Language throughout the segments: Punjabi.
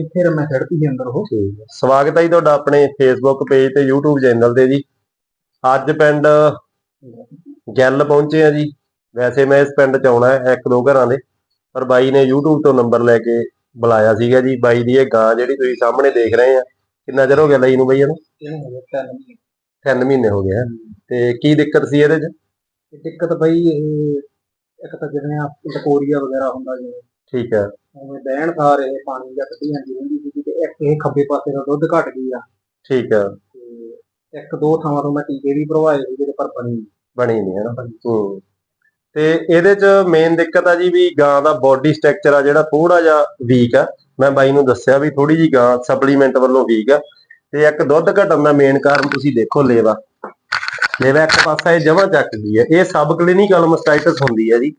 ਇੱਥੇ ਰਮੈ ਖੜਦੀ ਸੀ ਅੰਦਰ ਉਹ। ਸਵਾਗਤ ਹੈ ਜੀ ਤੁਹਾਡਾ ਆਪਣੇ ਫੇਸਬੁੱਕ ਪੇਜ ਤੇ YouTube ਚੈਨਲ ਤੇ ਜੀ। ਅੱਜ ਪਿੰਡ ਜੈਲ ਪਹੁੰਚੇ ਆ ਜੀ। ਵੈਸੇ ਮੈਂ ਇਸ ਪਿੰਡ ਚ ਆਉਣਾ ਹੈ ਇੱਕ ਦੋ ਘਰਾਂ ਦੇ। ਪਰ ਬਾਈ ਨੇ YouTube ਤੋਂ ਨੰਬਰ ਲੈ ਕੇ ਬੁਲਾਇਆ ਸੀਗਾ ਜੀ। ਬਾਈ ਦੀ ਇਹ ਗਾਂ ਜਿਹੜੀ ਤੁਸੀਂ ਸਾਹਮਣੇ ਦੇਖ ਰਹੇ ਆ ਕਿੰਨਾ ਚਿਰ ਹੋ ਗਿਆ ਲਈ ਨੂੰ ਬਈ ਇਹਨੂੰ? ਇਹਨੂੰ ਹੋ ਗਿਆ ਤਿੰਨ ਮਹੀਨੇ। 3 ਮਹੀਨੇ ਹੋ ਗਏ ਤੇ ਕੀ ਦਿੱਕਤ ਸੀ ਇਹਦੇ ਚ? ਦਿੱਕਤ ਬਈ ਇਹ ਇੱਕ ਤਾਂ ਜਿਵੇਂ ਆ ਲਕੋਰੀਆ ਵਗੈਰਾ ਹੁੰਦਾ ਜਿਵੇਂ ਠੀਕ ਹੈ। ਉਵੇਂ ਬਹਿਣ ਸਾਰ ਇਹ ਪਾਣੀ ਜਾਂ ਕੱਢੀ ਜਾਂਦੀ ਰਹਿੰਦੀ ਸੀ ਤੇ ਇੱਕ ਇਹ ਖੱਬੇ ਪਾਸੇ ਦਾ ਦੁੱਧ ਘਟ ਗਈ ਆ ਠੀਕ ਹੈ। ਤੇ ਇੱਕ ਦੋ ਥਾਵਾਂ ਤੋਂ ਮੈਂ ਟੀਕੇ ਵੀ ਭਰਵਾਏ ਸੀ ਜਿਹਦੇ ਪਰ ਬਣੀ ਨੀ। ਬਣੀ ਨਹੀਂ ਹੈ ਨਾ ਹੂੰ। ਤੇ ਇਹਦੇ ਚ ਮੇਨ ਦਿੱਕਤ ਆ ਜੀ ਵੀ ਗਾਂ ਦਾ ਬਾਡੀ ਸਟਰਕਚਰ ਆ ਜਿਹੜਾ ਥੋੜਾ ਜਿਹਾ ਵੀਕ ਆ। ਮੈਂ ਬਾਈ ਨੂੰ ਦੱਸਿਆ ਵੀ ਥੋੜੀ ਜੀ ਗਾਂ ਸਪਲੀਮੈਂਟ ਵੱਲੋਂ ਵੀਕ ਆ। ਤੇ ਇੱਕ ਦੁੱਧ ਘਟਣ ਦਾ ਮੇਨ ਕਾਰਨ ਤੁਸੀਂ ਦੇਖੋ ਲੇਵਾ। ਲੇਵਾ ਇੱਕ ਪਾਸਾ ਇਹ ਜਮਾ ਚੱਕ ਗਈ ਹੈ ਇਹ ਸਬ ਕਲੀਨਿਕਲ ਮਸਟਾਈਟਸ ਹੁੰਦੀ ਹੈ ਜੀ।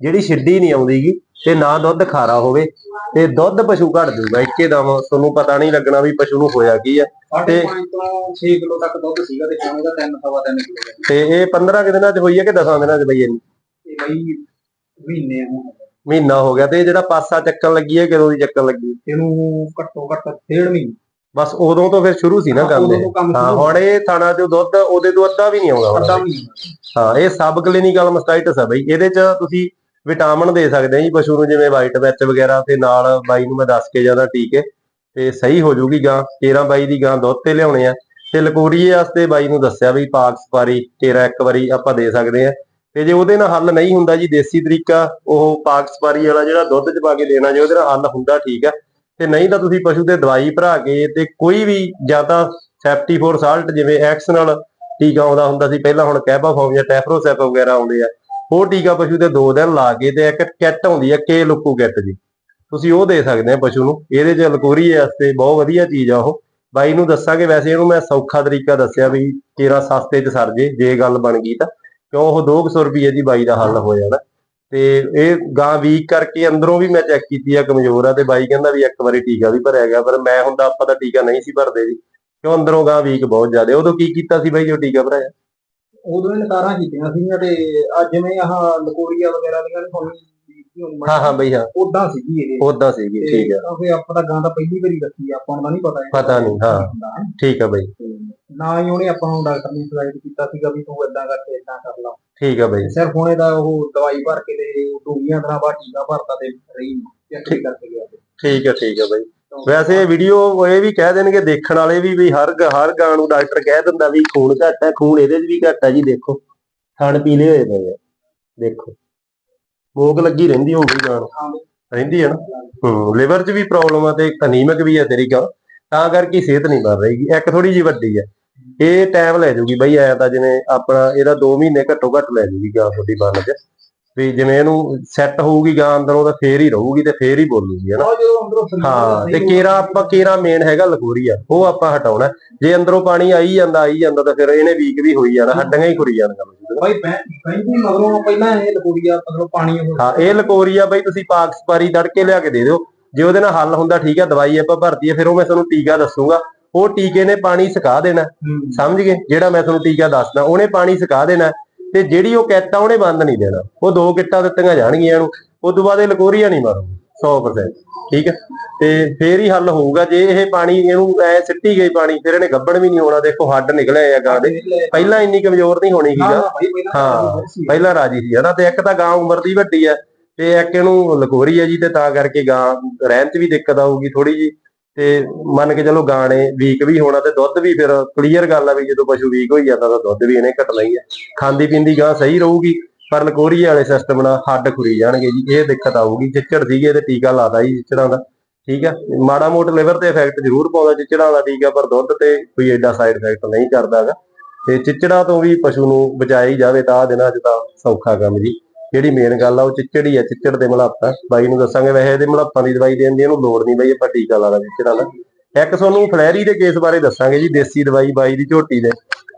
ਜਿਹੜੀ ਛਿੱਡੀ ਨਹੀਂ ਆਉਂਦੀਗੀ ਤੇ ਨਾ ਦੁੱਧ ਖਾਰਾ ਹੋਵੇ ਤੇ ਦੁੱਧ ਪਸ਼ੂ ਘਟ ਜੂਗਾ ਇੱਕੇ ਦਮ ਤੁਹਾਨੂੰ ਪਤਾ ਨਹੀਂ ਲੱਗਣਾ ਵੀ ਪਸ਼ੂ ਨੂੰ ਹੋਇਆ ਕੀ ਆ। ਤੇ- ਪੰਜ ਤੋਂ 6 ਕਿਲੋ ਤੱਕ ਦੁੱਧ ਸੀਗਾ ਤੇ ਹੁਣ ਇਹਦਾ 3 ਸਵਾ 3 ਕਿਲੋ ਤੇ ਇਹ 15 ਕੁ ਦਿਨਾਂ ਚ ਹੋਈ ਹੈ ਕਿ 10 ਦਿਨਾਂ ਚ ਬਈ ਇੰਨੀ ਇਹ ਬਈ ਮਹੀਨੇ ਨੂੰ ਮਹੀਨਾ ਹੋ ਗਿਆ ਤੇ ਇਹ ਜਿਹੜਾ ਪਾਸਾ ਚੱਕਣ ਲੱਗੀ ਹੈ ਕਦੋਂ ਦੀ ਚੱਕਣ ਲੱਗੀ? ਇਹਨੂੰ ਘੱਟੋ ਘੱਟ ਡੇਢ ਮਹੀਨੇ। ਬਸ ਉਦੋਂ ਤੋਂ ਫਿਰ ਸ਼ੁਰੂ ਸੀ ਨਾ ਤੋਂ ਕੰਮ ਹਾਂ ਹੁਣ ਇਹ ਥਾਣਾ ਚੋਂ ਦੁੱਧ ਉਹਦੇ ਤੋਂ ਅੱਧਾ ਵੀ ਨਹੀਂ ਆਉਂਦਾ। ਅੱਧਾ ਹਾਂ ਇਹ ਸਬ ਕਲੀਨਿਕਲ ਮਸਟਾਈਟਸ ਆ ਬਈ। ਇਹਦੇ ਚ ਤੁਸੀਂ ਵਿਟਾਮਿਨ ਦੇ ਸਕਦੇ ਆ ਜੀ, ਪਸ਼ੂ ਨੂੰ ਜਿਵੇਂ ਵਾਈਟ ਵਿੱਚ ਵਗੈਰਾ ਤੇ ਨਾਲ ਬਾਈ ਨੂੰ ਮੈਂ ਦੱਸ ਕੇ ਜਾਂਦਾ ਟੀਕੇ ਤੇ ਸਹੀ ਹੋ ਜੂਗੀ ਗਾਂ 13 ਬਾਈ ਦੀ ਗਾਂ ਦੁੱਧ ਤੇ ਲਿਆਉਣੇ ਆ। ਤੇ ਲਕੋਰੀਏ ਵਾਸਤੇ ਬਾਈ ਨੂੰ ਦੱਸਿਆ ਵੀ ਪਾਕ ਸਪਾਰੀ 13 ਇੱਕ ਵਾਰੀ ਆਪਾਂ ਦੇ ਸਕਦੇ ਆ। ਤੇ ਜੇ ਉਹਦੇ ਨਾਲ ਹੱਲ ਨਹੀਂ ਹੁੰਦਾ ਜੀ, ਦੇਸੀ ਤਰੀਕਾ, ਉਹ ਪਾਕ ਸਪਾਰੀ ਵਾਲਾ ਜਿਹੜਾ ਦੁੱਧ ਚ ਪਾ ਕੇ ਦੇਣਾ, ਜੇ ਉਹਦੇ ਨਾਲ ਹੱਲ ਹੁੰਦਾ ਠੀਕ ਆ। ਤੇ ਨਹੀਂ ਤਾਂ ਤੁਸੀਂ ਪਸ਼ੂ ਤੇ ਦਵਾਈ ਭਰਾ ਕੇ ਤੇ ਕੋਈ ਵੀ ਜਾਂ ਤਾਂ ਸੈਫਟੀ ਫੋਰ ਸਾਲਟ ਜਿਵੇਂ ਐਕਸ ਨਾਲ ਟੀਕਾ ਆਉਂਦਾ ਹੁੰਦਾ ਸੀ, ਪਹਿਲਾਂ ਹੁਣ ਕੈਬਾਫੋਮ ਜਾਂ ਟੈਫਰੋਸੈਪ ਵਗੈਰਾ ਆਉਂਦੇ ਆ। ਉਹ ਟੀਕਾ ਪਸ਼ੂ ਤੇ 2 ਦਿਨ ਲਾ ਕੇ ਤੇ ਇੱਕ ਕਿੱਟ ਆਉਂਦੀ ਹੈ ਕੇ ਲੁਕੂ ਕਿੱਟ ਜੀ ਤੁਸੀਂ ਉਹ ਦੇ ਸਕਦੇ ਆ ਪਸ਼ੂ ਨੂੰ। ਇਹਦੇ ਚ ਲਕੋਰੀ ਵਾਸਤੇ ਬਹੁਤ ਵਧੀਆ ਚੀਜ਼ ਆ ਉਹ। ਬਾਈ ਨੂੰ ਦੱਸਾਂਗੇ, ਵੈਸੇ ਇਹਨੂੰ ਮੈਂ ਸੌਖਾ ਤਰੀਕਾ ਦੱਸਿਆ ਵੀ ਤੇਰਾ ਸਸਤੇ ਚ ਸਰ ਜੇ ਜੇ ਗੱਲ ਬਣ ਗਈ ਤਾਂ। ਕਿਉਂ ਉਹ 200 ਰੁਪਏ ਦੀ ਬਾਈ ਦਾ ਹੱਲ ਹੋ ਜਾਣਾ। ਤੇ ਇਹ ਗਾਂ ਵੀਕ ਕਰਕੇ ਅੰਦਰੋਂ ਵੀ ਮੈਂ ਚੈੱਕ ਕੀਤੀ ਆ, ਕਮਜ਼ੋਰ ਆ ਤੇ ਬਾਈ ਕਹਿੰਦਾ ਵੀ ਇੱਕ ਵਾਰੀ ਟੀਕਾ ਵੀ ਭਰਿਆ ਗਿਆ, ਪਰ ਮੈਂ ਹੁੰਦਾ ਆਪਾਂ ਤਾਂ ਟੀਕਾ ਨਹੀਂ ਸੀ ਭਰਦੇ ਜੀ। ਕਿਉਂ ਅੰਦਰੋਂ ਗਾਂ ਵੀਕ ਬਹੁਤ ਜ਼ਿਆਦਾ ਉਦੋਂ ਕੀ ਕੀਤਾ ਸੀ ਬਾਈ ਜੋ ਟੀਕਾ ਭਰਾਇਆ ਉਦੋਂ ਇਹ ਨਕਾਰਾਂ ਕੀਤੀਆਂ ਸੀਗੀਆਂ ਤੇ ਅੱਜ ਜਿਵੇਂ ਆਹ ਲਕੋਰੀਆ ਵਗੈਰਾ ਦੀਆਂ ਨੇ ਤੁਹਾਨੂੰ ਹਾਂ ਹਾਂ ਬਈ ਹਾਂ। ਉਦਾਂ ਸੀਗੀ ਇਹ। ਉਦਾਂ ਸੀਗੀ ਠੀਕ ਆ ਕਿਉਂਕਿ ਆਪਾਂ ਤਾਂ ਗਾਂ ਦਾ ਪਹਿਲੀ ਵਾਰੀ ਰੱਖੀ ਆ, ਆਪਾਂ ਨੂੰ ਤਾਂ ਨਹੀਂ ਪਤਾ ਪਤਾ ਨਹੀਂ, ਹਾਂ। ਹੈ। ਠੀਕ ਆ ਬਾਈ। ਨਾ ਹੀ ਉਹਨੇ ਆਪਾਂ ਨੂੰ ਡਾਕਟਰ ਨੇ ਸਲਾਈਡ ਕੀਤਾ ਸੀਗਾ ਵੀ ਤੂੰ ਏਦਾਂ ਕਰਕੇ ਏਦਾਂ ਕਰ ਲਾ। ਠੀਕ ਆ ਬਾਈ। ਸਿਰਫ ਉਹਨੇ ਦਾ ਉਹ ਦਵਾਈ ਭਰ ਕੇ ਤੇ ਡੂੰਗੀਆਂ ਤਰ੍ਹਾਂ ਬਾ ਟੀਕਾ ਭਰਤਾ ਤੇ ਰਹੀ ਚੈੱਕ ਵੀ ਕਰਕੇ ਗਿਆ। ਠੀਕ ਆ ਠੀਕ ਆ ਬਾਈ। ਵੈਸੇ ਵੀਡੀਓ ਇਹ ਵੀ ਕਹਿ ਦੇਣਗੇ ਦੇਖਣ ਵਾਲੇ ਵੀ ਵੀ ਹਰ ਹਰ ਗਾਂ ਨੂੰ ਡਾਕਟਰ ਕਹਿ ਦਿੰਦਾ ਵੀ ਖੂਨ ਘੱਟ ਹੈ ਖੂਨ ਇਹਦੇ 'ਚ ਵੀ ਘੱਟ ਹੈ ਜੀ ਦੇਖੋ। ਥਣ ਪੀਲੇ ਹੋਏ ਪਏ ਆ ਦੇਖੋ। ਮੋਕ ਲੱਗੀ ਰਹਿੰਦੀ ਹੋਊਗੀ ਗਾਂ ਨੂੰ। ਰਹਿੰਦੀ ਹੈ ਨਾ? ਹੂੰ ਲਿਵਰ 'ਚ ਵੀ ਪ੍ਰੋਬਲਮ ਆ ਤੇ ਅਨੀਮਿਕ ਵੀ ਹੈ ਤੇਰੀ ਗਾਂ। ਤਾਂ ਕਰਕੇ ਸਿਹਤ ਨਹੀਂ ਬਣ ਰਹੀਗੀ ਇੱਕ ਥੋੜੀ ਜੀ ਵੱਡੀ ਹੈ ਇਹ ਟਾਈਮ ਲੈ ਜੂਗੀ ਬਈ ਐ ਤਾਂ ਜਿਵੇਂ ਆਪਣਾ ਇਹਦਾ 2 ਮਹੀਨੇ ਘੱਟੋ ਘੱਟ ਲੈ ਜੂਗੀ ਗਾਂ ਤੁਹਾਡੀ ਬਣ 'ਚ ਵੀ ਜਿਵੇਂ ਇਹਨੂੰ ਸੈੱਟ ਹੋਊਗੀ ਗਾਂ ਅੰਦਰੋਂ ਤਾਂ ਫੇਰ ਹੀ ਰਹੂਗੀ ਤੇ ਫੇਰ ਹੀ ਬੋਲੂਗੀ ਹੈ ਨਾ? ਉਹ ਜਦੋਂ ਅੰਦਰੋਂ ਸਰੀਰ ਹਾਂ ਤੇ ਕੇਰਾ ਆਪਾਂ ਕੇਰਾ ਮੇਨ ਹੈਗਾ ਲਕੋਰੀਆ ਉਹ ਆਪਾਂ ਹਟਾਉਣਾ। ਜੇ ਅੰਦਰੋਂ ਪਾਣੀ ਆਈ ਜਾਂਦਾ ਆਈ ਜਾਂਦਾ ਤਾਂ ਫਿਰ ਇਹਨੇ ਵੀਕ ਵੀ ਹੋਈ ਜਾਣਾ ਹੱਡੀਆਂ ਹੀ ਖੁਰੀ ਜਾਣਗੀਆਂ ਬਾਈ ਬੈਂਦੀ ਮਗਰੋਂ ਪਹਿਲਾਂ ਇਹ ਲਕੋਰੀਆ ਮਤਲਬ ਪਾਣੀ ਹਾਂ ਇਹ ਲਕੋਰੀਆ ਬਈ ਤੁਸੀਂ ਪਾਕ ਸਪਾਰੀ ਤੜਕੇ ਲਿਆ ਕੇ ਦੇ ਦਿਓ। ਜੇ ਉਹਦੇ ਨਾਲ ਹੱਲ ਹੁੰਦਾ ਠੀਕ ਹੈ ਦਵਾਈ ਆਪਾਂ ਭਰਤੀ ਹੈ ਫਿਰ ਉਹ ਮੈਂ ਤੁਹਾਨੂੰ ਟੀਕਾ ਦੱਸੂਗਾ। ਉਹ ਟੀਕੇ ਨੇ ਪਾਣੀ ਸੁਕਾ ਦੇਣਾ। ਸਮਝ ਗਏ? ਜਿਹੜਾ ਮੈਂ ਤੁਹਾਨੂੰ ਟੀਕਾ ਦੱਸਦਾ ਉਹਨੇ ਪਾਣੀ ਸੁਕਾ ਦੇਣਾ। ਤੇ ਜਿਹੜੀ ਉਹ ਕਿੱਟ ਆ ਉਹਨੇ ਬੰਦ ਨਹੀਂ ਦੇਣਾ। ਉਹ ਦੋ ਕਿੱਟਾਂ ਦਿੱਤੀਆਂ ਜਾਣਗੀਆਂ ਇਹਨੂੰ। ਉਸ ਤੋਂ ਬਾਅਦ ਇਹ ਲਕੋਰੀਆ ਨਹੀਂ ਮਾਰੂਗੀ 100% ਠੀਕ ਹੈ? ਤੇ ਫੇਰ ਹੀ ਹੱਲ ਹੋਊਗਾ। ਜੇ ਇਹ ਪਾਣੀ ਇਹਨੂੰ ਐ ਸਿੱਟੀ ਗਈ ਪਾਣੀ ਫਿਰ ਇਹਨੇ ਗੱਬਣ ਵੀ ਨਹੀਂ ਹੋਣਾ। ਦੇਖੋ ਹੱਡ ਨਿਕਲੇ ਆ ਗਾਂ ਦੇ। ਪਹਿਲਾਂ ਇੰਨੀ ਕਮਜ਼ੋਰ ਨਹੀਂ ਹੋਣੀ ਪਹਿਲਾਂ ਹਾਂ, ਸੀ। ਪਹਿਲਾਂ ਰਾਜੀ ਸੀ ਹਨਾ। ਤੇ ਇੱਕ ਤਾਂ ਗਾਂ ਉਮਰ ਦੀ ਵੱਡੀ ਹੈ। ਤੇ ਇੱਕ ਇਹਨੂੰ ਲਕੋਰੀ ਹੈ ਜੀ ਤੇ ਤਾਂ ਕਰਕੇ ਗਾਂ ਰਹਿਣ 'ਚ ਵੀ ਦਿੱਕਤ ਆਊਗੀ ਥੋੜੀ ਜੀ ਤੇ ਮੰਨ ਕੇ ਚਲੋ ਗਾਣੇ ਵੀਕ ਵੀ ਹੋਣਾ ਤੇ ਦੁੱਧ ਵੀ ਫਿਰ ਕਲੀਅਰ ਗੱਲ ਆ ਵੀ ਜਦੋਂ ਪਸ਼ੂ ਵੀਕ ਹੋਈ ਜਾਂਦਾ ਤਾਂ ਦੁੱਧ ਵੀ ਇਹਨੇ ਘਟਣਾ ਹੀ ਹੈ ਖਾਂਦੀ ਪੀਂਦੀ ਗਾਂ ਸਹੀ ਰਹੂਗੀ, ਪਰ ਲਕੋਰੀ ਵਾਲੇ ਸਿਸਟਮ ਨਾਲ ਹੱਡ ਖੁਰੀ ਜਾਣਗੇ ਜੀ, ਇਹ ਦਿੱਕਤ ਆਊਗੀ। ਚਿੱਚੜ ਸੀਗੇ ਤੇ ਟੀਕਾ ਲਾਦਾ ਜੀ ਚਿੱਚੜਾਂ ਦਾ, ਠੀਕ ਹੈ ਮਾੜਾ ਮੋਟ ਲਿਵਰ ਤੇ ਇਫੈਕਟ ਜ਼ਰੂਰ ਪਾਉਂਦਾ ਚਿੱਚੜਾਂ ਦਾ ਟੀਕਾ ਪਰ ਦੁੱਧ ਤੇ ਕੋਈ ਐਡਾ ਸਾਈਡ ਇਫੈਕਟ ਨਹੀਂ ਕਰਦਾਗਾ ਤੇ ਚਿੱਚੜਾਂ ਤੋਂ ਵੀ ਪਸ਼ੂ ਨੂੰ ਬਚਾਇਆ ਹੀ ਜਾਵੇ ਤਾਂ ਆਹ ਦਿਨਾਂ 'ਚ ਤਾਂ ਸੌਖਾ ਕੰਮ ਜੀ। ਜਿਹੜੀ ਮੇਨ ਗੱਲ ਆ, ਉਹ ਚਿੱਚੜ ਹੀ ਆ, ਚਿੱਚੜ ਦੇ ਮਲਾਪਾ ਬਾਈ ਨੂੰ ਦੱਸਾਂਗੇ, ਵੈਸੇ ਇਹਦੇ ਮਲਾਪਾਂ ਦੀ ਦਵਾਈ ਦੇਣ ਦੀ ਇਹਨੂੰ ਲੋੜ ਨਹੀਂ ਬਈ ਆਪਾਂ ਟੀਕਾ ਲਾ ਲਾ ਚਿੱਚੜਾਂ ਦਾ ਇੱਕ ਤੁਹਾਨੂੰ ਫਲੈਰੀ ਦੇ ਕੇਸ ਬਾਰੇ ਦੱਸਾਂਗੇ ਜੀ, ਦੇਸੀ ਦਵਾਈ, ਬਾਈ ਦੀ ਝੋਟੀ ਦੇ।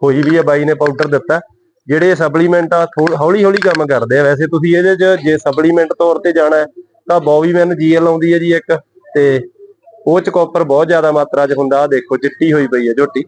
ਹੋਈ ਵੀ ਆ, ਬਾਈ ਨੇ ਪਾਊਡਰ ਦਿੱਤਾ। ਜਿਹੜੇ ਸਪਲੀਮੈਂਟ ਆ ਹੌਲੀ ਹੌਲੀ ਕੰਮ ਕਰਦੇ ਆ। ਵੈਸੇ ਤੁਸੀਂ ਇਹਦੇ 'ਚ ਜੇ ਸਪਲੀਮੈਂਟ ਤੌਰ ਤੇ ਜਾਣਾ ਤਾਂ ਬੋਵੀਮੈਨ ਜੀਐਲ ਆਉਂਦੀ ਹੈ ਜੀ ਇੱਕ, ਤੇ ਉਹ ਚ ਕਾਪਰ ਬਹੁਤ ਜ਼ਿਆਦਾ ਮਾਤਰਾ 'ਚ ਹੁੰਦਾ। ਆ ਦੇਖੋ, ਚਿੱਟੀ ਹੋਈ ਪਈ ਹੈ ਝੋਟੀ।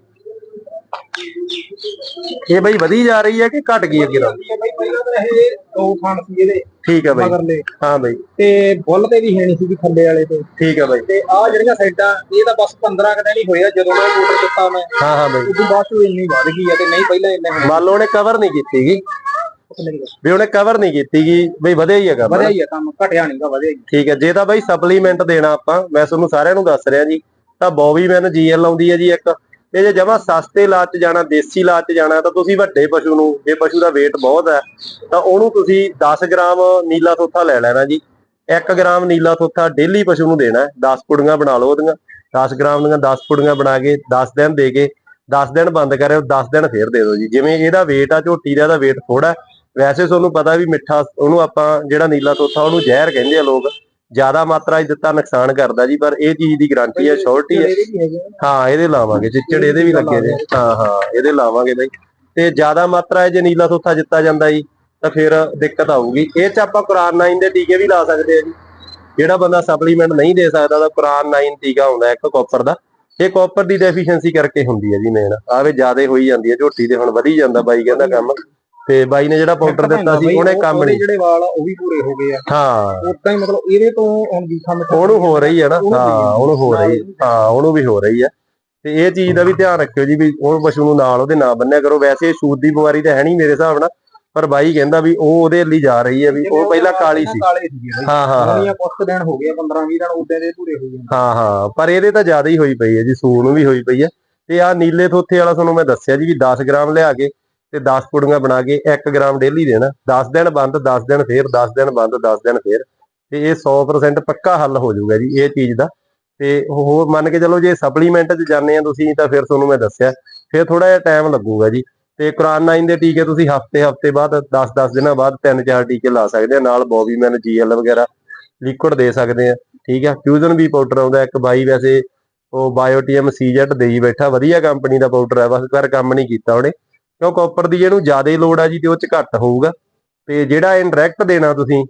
ਇਹ ਬਈ ਵਧੀ ਜਾ ਰਹੀ ਹੈ ਕਿ ਘਟ ਗਈ ਅੱਗੇ ਨਾਲੋਂ? ਪਹਿਲਾਂ ਤਾਂ ਇਹ ਦੋ ਖਾਨ ਸੀ ਇਹਦੇ ਠੀਕ ਹੈ ਬਾਈ। ਮਗਰਲੇ। ਹਾਂ ਬਾਈ। ਤੇ ਬੁੱਲ ਤੇ ਵੀ ਹੈ ਨਹੀਂ ਸੀ ਥੱਲੇ ਵਾਲੇ ਤੇ। ਠੀਕ ਹੈ ਬਾਈ। ਤੇ ਆ ਜਿਹੜੀਆਂ ਸਾਈਡਾਂ ਇਹ ਤਾਂ ਬਸ 15 ਕੁ ਦਿਨ ਹੀ ਹੋਏ ਆ ਜਦੋਂ ਮੈਂ ਮੋਟਰ ਕੀਤਾ ਮੈਂ। ਹਾਂ ਹਾਂ ਬਾਈ। ਉਦੋਂ ਬਾਅਦ ਚ ਇੰਨੀ ਵੱਧ ਗਈ ਆ ਤੇ ਨਹੀਂ ਪਹਿਲਾਂ ਇੰਨੇ ਮੰਨ ਲਓ ਉਹਨੇ ਕਵਰ ਨਹੀਂ ਕੀਤੀਗੀ ਵੀ ਉਹਨੇ ਕਵਰ ਨਹੀਂ ਕੀਤੀਗੀ ਬਈ ਵਧਿਆ ਹੀ ਹੈਗਾ ਵਧਿਆ ਹੀ ਆ ਕੰਮ ਘਟਿਆ ਨਹੀਂਗਾ ਵਧਿਆ ਹੀ ਠੀਕ ਹੈ ਜੇ ਤਾਂ ਬਾਈ ਸਪਲੀਮੈਂਟ ਦੇਣਾ ਆਪਾਂ ਮੈਂ ਤੁਹਾਨੂੰ ਸਾਰਿਆਂ ਨੂੰ ਦੱਸ ਰਿਹਾ ਜੀ ਤਾਂ ਬੋਬੀ ਮੈਨ ਜੀਐਲ ਆਉਂਦੀ ਹੈ ਜੀ ਇੱਕ। ਤੇ ਜੇ ਜਮਾ ਸਸਤੇ ਇਲਾਜ ਜਾਣਾ, ਦੇਸੀ ਇਲਾਜ 'ਚ ਜਾਣਾ, ਤਾਂ ਤੁਸੀਂ ਵੱਡੇ ਪਸ਼ੂ ਨੂੰ, ਜੇ ਪਸ਼ੂ ਦਾ weight ਬਹੁਤ ਹੈ, ਤਾਂ ਉਹਨੂੰ ਤੁਸੀਂ 10 ਗ੍ਰਾਮ ਨੀਲਾ ਥੋਥਾ ਲੈ ਲੈਣਾ ਜੀ। 1 ਗ੍ਰਾਮ ਨੀਲਾ ਥੋਥਾ ਡੇਲੀ ਪਸ਼ੂ ਨੂੰ ਦੇਣਾ ਹੈ। 10 ਪੁੜੀਆਂ ਬਣਾ ਲਓ ਉਹਦੀਆਂ। 10 ਗ੍ਰਾਮ ਦੀਆਂ 10 ਪੁੜੀਆਂ ਬਣਾ ਕੇ 10 ਦਿਨ ਦੇ ਕੇ 10 ਦਿਨ ਬੰਦ ਕਰਿਓ 10 ਦਿਨ ਫੇਰ ਦੇ ਦਿਓ ਜੀ। ਜਿਵੇਂ ਇਹਦਾ weight ਆ, ਝੋਟੀ ਦਾ ਇਹਦਾ weight ਥੋੜਾ ਵੈਸੇ ਤੁਹਾਨੂੰ ਪਤਾ ਵੀ ਮਿੱਠਾ, ਉਹਨੂੰ ਆਪਾਂ ਜਿਹੜਾ ਨੀਲਾ ਤੋਥਾ ਉਹਨੂੰ ਜ਼ਹਿਰ ਕਹਿੰਦੇ ਆ ਲੋਕ। ਜ਼ਿਆਦਾ ਮਾਤਰਾ 'ਚ ਦਿੱਤਾ ਨੁਕਸਾਨ ਕਰਦਾ ਜੀ ਪਰ ਇਹ ਚੀਜ਼ ਦੀ ਗਾਰੰਟੀ ਹੈ ਸ਼ੋਰਟੀ ਹੈ। ਹਾਂ ਇਹਦੇ ਲਾਵਾਂਗੇ ਚਿੱਚੜ ਇਹਦੇ ਵੀ ਲੱਗੇ ਨੇ। ਹਾਂ ਹਾਂ ਇਹਦੇ ਲਾਵਾਂਗੇ ਬਾਈ। ਤੇ ਜ਼ਿਆਦਾ ਮਾਤਰਾ 'ਚ ਜੇ ਨੀਲਾ ਤੋਤਾ ਦਿੱਤਾ ਜਾਂਦਾ ਜੀ ਤਾਂ ਫਿਰ ਦਿੱਕਤ ਆਊਗੀ। ਇਹ 'ਚ ਆਪਾਂ ਕੁਰਾਨ 9 ਦੇ ਟੀਕੇ ਵੀ ਲਾ ਸਕਦੇ ਆ ਜੀ। ਜਿਹੜਾ ਬੰਦਾ ਸਪਲੀਮੈਂਟ ਨਹੀਂ ਦੇ ਸਕਦਾ ਤਾਂ ਕੁਰਾਨ 9 ਟੀਕਾ ਹੁੰਦਾ ਇੱਕ ਕਾਪਰ ਦਾ। ਇਹ ਕਾਪਰ ਦੀ ਡੈਫੀਸ਼ੀਐਂਸੀ ਕਰਕੇ ਹੁੰਦੀ ਹੈ ਜੀ ਮੇਨ ਆਵੇ ਜ਼ਿਆਦਾ ਹੋਈ ਜਾਂਦੀ ਹੈ ਝੋਟੀ ਦੇ ਹੁਣ ਵਧੀ ਜਾਂਦਾ ਬਾਈ ਕਹਿੰਦਾ ਕੰਮ। ਤੇ ਬਾਈ ਨੇ ਜਿਹੜਾ ਪਾਊਡਰ ਦਿੱਤਾ ਸੀ ਉਹਨੇ ਕੰਮ ਨਹੀਂ। ਜਿਹੜੇ ਵਾਲ ਆ ਉਹ ਵੀ ਪੂਰੇ ਹੋ ਗਏ ਆ। ਹਾਂ। ਉਦਾਂ ਹੀ ਮਤਲਬ ਇਹਦੇ ਤੋਂ ਹੁਣ ਵੀ ਕੰਮ ਉਹਨੂੰ ਹੋ ਰਹੀ ਹੈ ਨਾ। ਹਾਂ ਉਹਨੂੰ ਹੋ ਰਹੀ ਹੈ। ਉਹਨੂੰ ਵੀ ਹੋ ਰਹੀ ਹੈ ਤੇ ਇਹ ਚੀਜ਼ ਦਾ ਵੀ ਧਿਆਨ ਰੱਖਿਓ ਜੀ ਵੀ ਉਹ ਪਸ਼ੂ ਨੂੰ ਨਾਲ ਉਹਦੇ ਨਾ ਬੰਨਿਆ ਕਰੋ। ਵੈਸੇ ਛੂਤ ਦੀ ਬਿਮਾਰੀ ਤਾਂ ਹੈ ਨਹੀਂ ਮੇਰੇ ਹਿਸਾਬ ਨਾਲ ਪਰ ਬਾਈ ਕਹਿੰਦਾ ਵੀ ਉਹ ਉਹਦੇ ਲਈ ਜਾ ਰਹੀ ਹੈ ਵੀ ਉਹ ਪਹਿਲਾਂ ਕਾਲੀ ਸੀ। ਹਾਂ ਹਾਂ ਹਾਂ। ਕੁਝ ਦਿਨ ਹੋ ਗਏ 15 20 ਦਿਨ ਉਦਾਂ ਦੇ ਪੂਰੇ ਹੋ ਗਏ ਹਾਂ ਹਾਂ। ਪਰ ਇਹਦੇ ਤਾਂ ਜ਼ਿਆਦਾ ਹੀ ਹੋਈ ਪਈ ਹੈ ਜੀ ਸੂ ਨੂੰ ਵੀ ਹੋਈ ਪਈ ਹੈ ਤੇ ਆ ਨੀਲੇ ਥੋਥੇ ਵਾਲਾ ਤੁਹਾਨੂੰ ਮੈਂ ਦੱਸਿਆ ਜੀ ਵੀ 10 ਗ੍ਰਾਮ ਲਿਆ ਕੇ ਤੇ 10 ਪੁੜੀਆਂ ਬਣਾ ਕੇ 1 ਗ੍ਰਾਮ ਡੇਲੀ ਦੇਣਾ। 10 ਦਿਨ ਬੰਦ 10 ਦਿਨ ਫੇਰ 10 ਦਿਨ ਬੰਦ 10 ਦਿਨ ਫੇਰ। ਤੇ ਇਹ 100% ਪੱਕਾ ਹੱਲ ਹੋ ਜਾਊਗਾ ਜੀ ਇਹ ਚੀਜ਼ ਦਾ। ਤੇ ਹੋਰ ਮੰਨ ਕੇ ਚੱਲੋ ਜੇ ਸਪਲੀਮੈਂਟ 'ਚ ਜਾਂਦੇ ਆ ਤੁਸੀਂ ਤਾਂ ਫਿਰ ਤੁਹਾਨੂੰ ਮੈਂ ਦੱਸਿਆ। ਫਿਰ ਥੋੜਾ ਜਿਹਾ ਟਾਈਮ ਲੱਗੂਗਾ ਜੀ। ਤੇ ਕੁਰਾਨ 9 ਦੇ ਟੀਕੇ ਤੁਸੀਂ ਹਫ਼ਤੇ ਹਫ਼ਤੇ ਬਾਅਦ 10-10 ਦਿਨਾਂ ਬਾਅਦ 3-4 ਟੀਕੇ ਲਾ ਸਕਦੇ ਆ। ਨਾਲ ਬੋਬੀਮੈਨ, ਜੀਐਲ ਵਗੈਰਾ ਲਿਕੁਇਡ ਦੇ ਸਕਦੇ ਆ। ਠੀਕ ਆ? ਫਿਊਜ਼ਨ ਵੀ ਪਾਊਡਰ ਆਉਂਦਾ ਇੱਕ ਬਾਈ ਵੈਸੇ ਉਹ ਬਾਇਓਟੀਐਮ ਸੀਜਟ ਦੇਈ ਬੈਠਾ। ਵਧੀਆ ਕੰਪਨੀ ਦਾ ਪਾਊਡਰ ਹੈ ਬਸ ਪਰ ਕੰਮ ਨਹੀਂ ਕੀਤਾ ਉਹਨੇ। ਕਿਉਂ ਕਾਪਰ ਦੀ ਇਹਨੂੰ ਜ਼ਿਆਦਾ ਲੋੜ ਆ ਜੀ ਤੇ ਉਹ ਚ ਘੱਟ ਹੋਊਗਾ। ਤੇ ਜਿਹੜਾ ਇਨਡਾਇਰੈਕਟ ਦੇਣਾ ਤੁਸੀਂ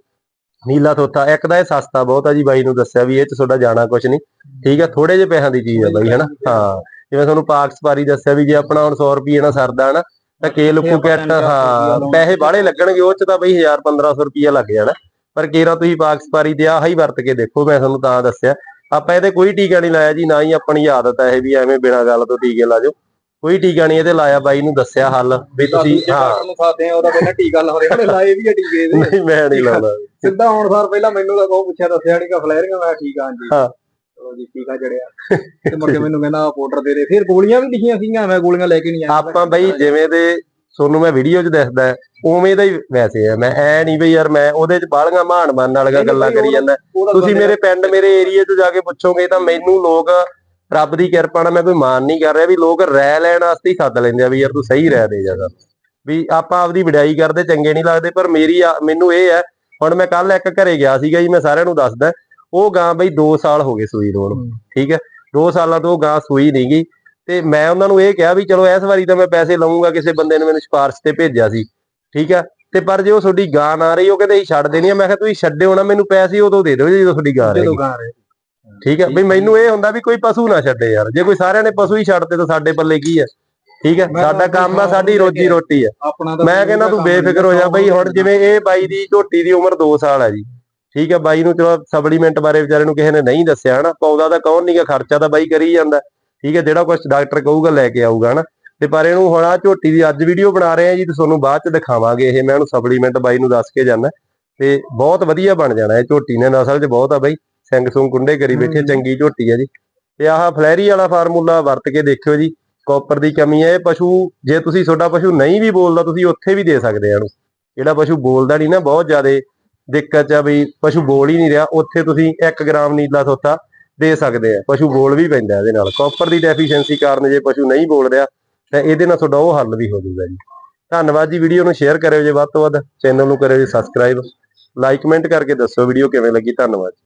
ਨੀਲਾ ਥੋਥਾ ਇੱਕ ਤਾਂ ਇਹ ਸਸਤਾ ਬਹੁਤ ਆ ਜੀ ਬਾਈ ਨੂੰ ਦੱਸਿਆ ਵੀ ਇਹ ਚ ਤੁਹਾਡਾ ਜਾਣਾ ਕੁਝ ਨਹੀਂ। ਠੀਕ ਆ ਥੋੜੇ ਜਿਹੇ ਪੈਸਿਆਂ ਦੀ ਚੀਜ਼ ਆ ਬਾਈ ਹਨਾ? ਹਾਂ ਜਿਵੇਂ ਤੁਹਾਨੂੰ ਪਾਕ ਸਪਾਰੀ ਦੱਸਿਆ ਵੀ ਜੇ ਆਪਣਾ ਹੁਣ 100 ਰੁਪਏ ਨਾਲ ਸਰਦਾ ਨਾ ਤਾਂ ਕੇ ਲੁਕੂ ਆਪਾਂ ਕਿੱਟ ਹਾਂ ਪੈਸੇ ਬਾਹਲੇ ਲੱਗਣਗੇ ਉਹ ਚ ਤਾਂ ਬਈ 1000 1500 ਰੁਪਏ ਲੱਗ ਜਾਣਾ। ਪਰ ਕੇਰਾ ਤੁਸੀਂ ਪਾਕ ਸਪਾਰੀ ਤੇ ਆਹ ਹੀ ਵਰਤ ਕੇ ਦੇਖੋ ਮੈਂ ਤੁਹਾਨੂੰ ਤਾਂ ਦੱਸਿਆ। ਆਪਾਂ ਇਹਦੇ ਕੋਈ ਟੀਕਾ ਨਹੀਂ ਲਾਇਆ ਜੀ ਨਾ ਹੀ ਆਪਣੀ ਆਦਤ ਹੈ ਇਹ ਵੀ ਐਵੇਂ ਬਿਨਾਂ ਗੱਲ ਤੋਂ ਟੀਕੇ ਲਾ ਜਾਓ। ਕੋਈ ਟੀਕਾ ਨਹੀਂ ਇਹਦੇ ਲਾਇਆ ਬਾਈ ਨੂੰ ਦੱਸਿਆ ਹੱਲ ਵੀ ਤੁਸੀਂ ਹਾਂ। ਡਾਕਟਰ ਨੂੰ ਖਾਦੇ ਆ ਉਹਦਾ ਪਹਿਲਾਂ ਟੀਕਾ ਲਾਉਂਦੇ ਉਹਨੇ ਲਾਏ ਵੀ ਆ ਟੀਕੇ ਇਹਦੇ। ਨਹੀਂ ਮੈਂ ਨਹੀਂ ਲਾਉਂਦਾ ਸਿੱਧਾ ਆਉਣ ਸਾਰ ਪਹਿਲਾਂ ਮੈਨੂੰ ਤਾਂ ਕਹੋ ਪੁੱਛਿਆ ਦੱਸਿਆ ਨਹੀਂ ਕਾ ਫਲੈਰੀਆਂ ਮੈਂ ਠੀਕ ਆ ਜੀ ਹਾਂ। ਚਲੋ ਜੀ ਟੀਕਾ ਜੜਿਆ ਤੇ ਮੁੜ ਕੇ ਮੈਨੂੰ ਕਹਿੰਦਾ ਪਾਊਡਰ ਦੇ ਦੇ। ਫਿਰ ਗੋਲੀਆਂ ਵੀ ਲਿਖੀਆਂ ਸੀਗੀਆਂ ਮੈਂ ਗੋਲੀਆਂ ਲੈ ਕੇ ਨਹੀਂ ਆਇਆ। ਆਪਾਂ ਬਈ ਜਿਵੇਂ ਦੇ ਤੁਹਾਨੂੰ ਮੈਂ ਵੀਡੀਓ 'ਚ ਦਿਖਦਾ ਹੈ, ਉਵੇਂ ਦਾ ਹੀ ਵੈਸੇ ਆ। ਮੈਂ ਐ ਨਹੀਂ ਬਈ ਯਾਰ ਮੈਂ ਉਹਦੇ 'ਚ ਬਾਲੀਆਂ ਮਾਣ ਮੰਨ ਵਾਲੀਆਂ ਗੱਲਾਂ ਕਰੀ ਜਾਂਦਾ। ਤੁਸੀਂ ਮੇਰੇ ਪਿੰਡ ਮੇਰੇ ਏਰੀਆ 'ਚ ਜਾ ਕੇ ਪੁੱਛੋਗੇ ਤਾਂ ਮੈਨੂੰ ਲੋਕ ਰੱਬ ਦੀ ਕਿਰਪਾ ਨਾਲ ਮੈਂ ਕੋਈ ਮਾਨ ਨਹੀਂ ਕਰ ਰਿਹਾ ਵੀ ਲੋਕ ਰਹਿ ਲੈਣ ਵਾਸਤੇ ਹੀ ਸੱਦ ਲੈਂਦੇ ਆ ਵੀ ਯਾਰ ਤੂੰ ਸਹੀ ਰਹਿ ਦੇ ਜਾਗਾ ਵੀ ਆਪਾਂ ਆਪਦੀ ਵਡਿਆਈ ਕਰਦੇ ਚੰਗੇ ਨਹੀਂ ਲੱਗਦੇ ਪਰ ਮੇਰੀ ਮੈਨੂੰ ਇਹ ਹੈ ਹੁਣ ਮੈਂ ਕੱਲ ਇੱਕ ਘਰੇ ਗਿਆ ਸੀਗਾ ਜੀ ਮੈਂ ਸਾਰਿਆਂ ਨੂੰ ਦੱਸਦਾ ਉਹ ਗਾਂ ਬਈ 2 ਸਾਲ ਹੋ ਗਏ ਸੂਈ ਨੂੰ ਠੀਕ ਹੈ? 2 ਸਾਲਾਂ ਤੋਂ ਉਹ ਗਾਂ ਸੂਈ ਨਹੀਂ ਗਈ ਤੇ ਮੈਂ ਉਹਨਾਂ ਨੂੰ ਇਹ ਕਿਹਾ ਵੀ ਚਲੋ ਇਸ ਵਾਰੀ ਤਾਂ ਮੈਂ ਪੈਸੇ ਲਵਾਂਗਾ ਕਿਸੇ ਬੰਦੇ ਨੇ ਮੈਨੂੰ ਸਿਫਾਰਿਸ਼ ਤੇ ਭੇਜਿਆ ਸੀ ਠੀਕ ਹੈ? ਤੇ ਪਰ ਜੇ ਉਹ ਤੁਹਾਡੀ ਗਾਂ ਨਾ ਰਹੀ ਉਹ ਕਹਿੰਦੇ ਛੱਡ ਦੇਣੀ ਆ। ਮੈਂ ਕਿਹਾ ਤੁਸੀਂ ਛੱਡਿਓ ਨਾ ਮੈਨੂੰ ਪੈਸੇ ਉਦੋਂ ਦੇ ਦਿਓ ਜਦੋਂ ਤੁਹਾਡੀ ਗਾਂ ਰਹੇਗੀ। ਜਦੋਂ ਗਾਂ ਰਹੇ। ਠੀਕ ਹੈ ਬਈ ਮੈਨੂੰ ਇਹ ਹੁੰਦਾ ਵੀ ਕੋਈ ਪਸ਼ੂ ਨਾ ਛੱਡੇ ਯਾਰ। ਜੇ ਕੋਈ ਸਾਰਿਆਂ ਨੇ ਪਸ਼ੂ ਹੀ ਛੱਡਦੇ ਤਾਂ ਸਾਡੇ ਪੱਲੇ ਕੀ ਹੈ? ਠੀਕ ਹੈ ਸਾਡਾ ਕੰਮ ਆ ਸਾਡੀ ਰੋਜੀ ਰੋਟੀ ਹੈ। ਤਾਂ ਮੈਂ ਕਹਿੰਦਾ ਤੂੰ ਬੇਫਿਕਰ ਹੋ ਜਾ ਬਈ ਹੁਣ ਜਿਵੇਂ ਇਹ ਬਾਈ ਦੀ ਝੋਟੀ ਦੀ ਉਮਰ 2 ਸਾਲ ਹੈ ਜੀ। ਠੀਕ ਹੈ ਬਾਈ ਨੂੰ ਚਲੋ ਸਪਲੀਮੈਂਟ ਬਾਰੇ ਵਿਚਾਰੇ ਨੂੰ ਕਿਸੇ ਨੇ ਨਹੀਂ ਦੱਸਿਆ ਹਨਾ? ਪਾਉਂਦਾ ਤਾਂ ਕੌਣ ਨਹੀਂਗਾ ਖਰਚਾ ਤਾਂ ਬਾਈ ਕਰੀ ਜਾਂਦਾ। ਠੀਕ ਹੈ ਜਿਹੜਾ ਕੁਝ ਡਾਕਟਰ ਕਹੂਗਾ ਲੈ ਕੇ ਆਊਗਾ ਹਨਾ? ਤੇ ਪਰ ਇਹਨੂੰ ਹੁਣ ਆ ਝੋਟੀ ਦੀ ਅੱਜ ਵੀਡੀਓ ਬਣਾ ਰਹੇ ਆ ਜੀ ਤੇ ਤੁਹਾਨੂੰ ਬਾਅਦ ਚ ਦਿਖਾਵਾਂਗੇ ਇਹ। ਮੈਂ ਉਹਨੂੰ ਸਪਲੀਮੈਂਟ ਬਾਈ ਨੂੰ ਦੱਸ ਕੇ ਜਾਣਾ ਤੇ ਬਹੁਤ ਵਧੀਆ ਬਣ ਜਾਣਾ ਇਹ ਝੋਟੀ ਨੇ ਨਸਲ 'ਚ ਬਹੁਤ ਆ ਬਾਈ। ਸਿੰਘ ਸੁੰਗ ਕੁੰਡੇ ਕਰੀ ਬੈਠੇ। ਚੰਗੀ ਝੋਟੀ ਆ ਜੀ। ਤੇ ਆਹ ਫਲੈਰੀ ਵਾਲਾ ਫਾਰਮੂਲਾ ਵਰਤ ਕੇ ਦੇਖਿਓ ਜੀ ਕਾਪਰ ਦੀ ਕਮੀ ਹੈ ਇਹ ਪਸ਼ੂ ਜੇ ਤੁਸੀਂ ਤੁਹਾਡਾ ਪਸ਼ੂ ਨਹੀਂ ਵੀ ਬੋਲਦਾ ਤੁਸੀਂ ਉੱਥੇ ਵੀ ਦੇ ਸਕਦੇ ਆ ਇਹਨੂੰ। ਜਿਹੜਾ ਪਸ਼ੂ ਬੋਲਦਾ ਨਹੀਂ ਨਾ ਬਹੁਤ ਜ਼ਿਆਦਾ ਦਿੱਕਤ ਆ ਵੀ ਪਸ਼ੂ ਬੋਲ ਹੀ ਨਹੀਂ ਰਿਹਾ ਉੱਥੇ ਤੁਸੀਂ 1 ਗ੍ਰਾਮ ਨੀਲਾ ਥੋਥਾ ਦੇ ਸਕਦੇ ਆ। ਪਸ਼ੂ ਬੋਲ ਵੀ ਪੈਂਦਾ ਇਹਦੇ ਨਾਲ। ਕਾਪਰ ਦੀ ਡੈਫੀਸ਼ੀਐਂਸੀ ਕਾਰਨ ਜੇ ਪਸ਼ੂ ਨਹੀਂ ਬੋਲ ਰਿਹਾ ਤਾਂ ਇਹਦੇ ਨਾਲ ਤੁਹਾਡਾ ਉਹ ਹੱਲ ਵੀ ਹੋ ਜਾਊਗਾ ਜੀ। ਧੰਨਵਾਦ ਜੀ ਵੀਡੀਓ ਨੂੰ ਸ਼ੇਅਰ ਕਰਿਓ ਜੇ ਵੱਧ ਤੋਂ ਵੱਧ। ਚੈਨਲ ਨੂੰ ਕਰਿਓ ਜੀ ਸਬਸਕ੍ਰਾਈਬ ਲਾਈਕ ਕਮੈਂਟ ਕਰਕੇ ਦੱਸੋ ਵੀਡੀਓ ਕਿਵੇਂ ਲੱਗੀ। ਧੰਨਵਾਦ